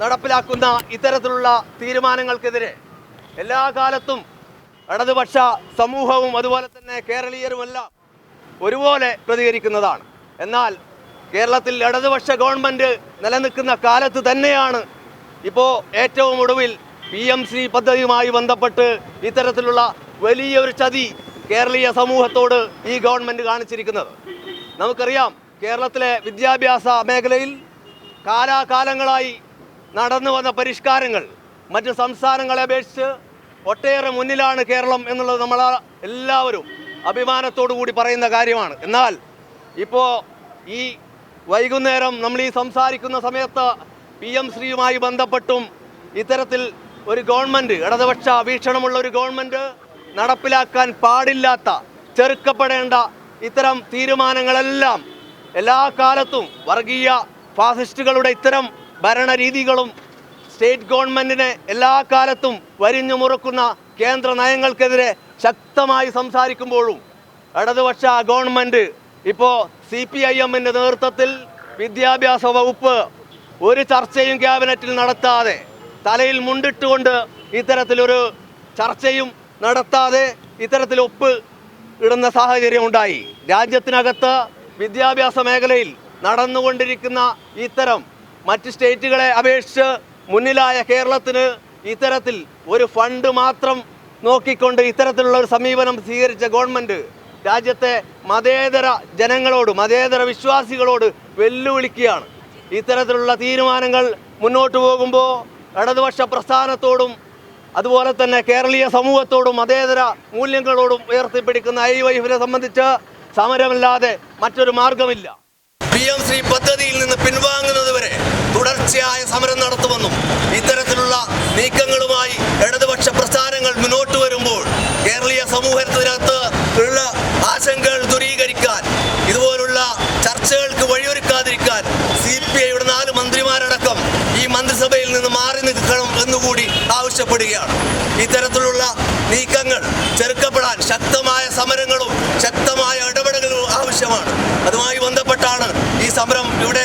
നടപ്പിലാക്കുന്ന ഇത്തരത്തിലുള്ള തീരുമാനങ്ങൾക്കെതിരെ എല്ലാ കാലത്തും ഇടതുപക്ഷ സമൂഹവും അതുപോലെ തന്നെ കേരളീയരുമെല്ലാം ഒരുപോലെ പ്രതികരിക്കുന്നതാണ്. എന്നാൽ കേരളത്തിൽ ഇടതുപക്ഷ ഗവൺമെന്റ് നിലനിൽക്കുന്ന കാലത്ത് തന്നെയാണ് ഇപ്പോൾ ഏറ്റവും ഒടുവിൽ പി എം സി പദ്ധതിയുമായി ബന്ധപ്പെട്ട് ഇത്തരത്തിലുള്ള വലിയൊരു ചതി കേരളീയ സമൂഹത്തോട് ഈ ഗവൺമെന്റ് കാണിച്ചിരിക്കുന്നത്. നമുക്കറിയാം കേരളത്തിലെ വിദ്യാഭ്യാസ മേഖലയിൽ കാലാകാലങ്ങളായി നടന്നു വന്ന പരിഷ്കാരങ്ങൾ മറ്റ് സംസ്ഥാനങ്ങളെ അപേക്ഷിച്ച് ഒട്ടേറെ മുന്നിലാണ് കേരളം എന്നുള്ളത് നമ്മൾ എല്ലാവരും അഭിമാനത്തോടു കൂടി പറയുന്ന കാര്യമാണ്. എന്നാൽ ഇപ്പോൾ ഈ വൈകുന്നേരം നമ്മൾ ഈ സംസാരിക്കുന്ന സമയത്ത് പി എം ശ്രീയുമായി ബന്ധപ്പെട്ടും ഇത്തരത്തിൽ ഒരു ഗവൺമെന്റ് ഇടതുപക്ഷ വീക്ഷണമുള്ള ഒരു ഗവൺമെന്റ് നടപ്പിലാക്കാൻ പാടില്ലാത്ത ചെറുക്കപ്പെടേണ്ട ഇത്തരം തീരുമാനങ്ങളെല്ലാം എല്ലാ കാലത്തും വർഗീയ ഫാസിസ്റ്റുകളുടെ ഇത്തരം ഭരണരീതികളും സ്റ്റേറ്റ് ഗവൺമെന്റിനെ എല്ലാ കാലത്തും വരിഞ്ഞു മുറുക്കുന്ന കേന്ദ്ര നയങ്ങൾക്കെതിരെ ശക്തമായി സംസാരിക്കുമ്പോഴും ഇടതുപക്ഷ ഗവൺമെന്റ് ഇപ്പോൾ സി പി ഐ എമ്മിന്റെ നേതൃത്വത്തിൽ വിദ്യാഭ്യാസ വകുപ്പ് ഒരു ചർച്ചയും ക്യാബിനറ്റിൽ നടത്താതെ തലയിൽ മുണ്ടിട്ടുകൊണ്ട് ഇത്തരത്തിലൊരു ചർച്ചയും നടത്താതെ ഇത്തരത്തിൽ ഒപ്പ് ഇടുന്ന സാഹചര്യം ഉണ്ടായി. രാജ്യത്തിനകത്ത് വിദ്യാഭ്യാസ മേഖലയിൽ നടന്നുകൊണ്ടിരിക്കുന്ന ഇത്തരം മറ്റ് സ്റ്റേറ്റുകളെ അപേക്ഷിച്ച് മുന്നിലായ കേരളത്തിന് ഇത്തരത്തിൽ ഒരു ഫണ്ട് മാത്രം നോക്കിക്കൊണ്ട് ഇത്തരത്തിലുള്ള ഒരു സമീപനം സ്വീകരിച്ച ഗവൺമെന്റ് രാജ്യത്തെ മതേതര ജനങ്ങളോട് മതേതര വിശ്വാസികളോട് വെല്ലുവിളിക്കുകയാണ്. ഇത്തരത്തിലുള്ള തീരുമാനങ്ങൾ മുന്നോട്ട് പോകുമ്പോൾ ഇടതുപക്ഷ പ്രസ്ഥാനത്തോടും അതുപോലെ തന്നെ കേരളീയ സമൂഹത്തോടും മതേതര മൂല്യങ്ങളോടും ഉയർത്തിപ്പിടിക്കുന്ന ഐ വൈഫിനെ സംബന്ധിച്ച് സമരമല്ലാതെ മറ്റൊരു മാർഗമില്ല പി എം ശ്രീ പദ്ധതിയിൽ നിന്ന് പിൻവാങ്ങുന്നത് വരെ തുടർച്ചയായ സമരം നടത്തുമെന്നും ഇത്തരത്തിലുള്ള നീക്കങ്ങളുമായി ഇടതുപക്ഷ പ്രസ്ഥാനങ്ങൾ മുന്നോട്ട് വരുമ്പോൾ കേരളീയ സമൂഹത്തിനകത്ത് ഉള്ള ആശങ്കകൾ ദൂരീകരിക്കാൻ ഇതുപോലുള്ള ചർച്ചകൾക്ക് വഴിയൊരുക്കാതിരിക്കാൻ സി പി ഐയുടെ നാല് മന്ത്രിമാരടക്കം ഈ മന്ത്രിസഭയിൽ നിന്ന് മാറി നിൽക്കണം എന്നുകൂടി ആവശ്യപ്പെടുകയാണ്. ഇത്തരത്തിലുള്ള നീക്കങ്ങൾ ചെറുക്കപ്പെടാൻ ശക്തമായ സമരങ്ങളും ശക്തമായ ഇടപെടലുകളും ആവശ്യമാണ്. അതുമായി ബന്ധപ്പെട്ടാണ് ഈ സമരം ഇവിടെ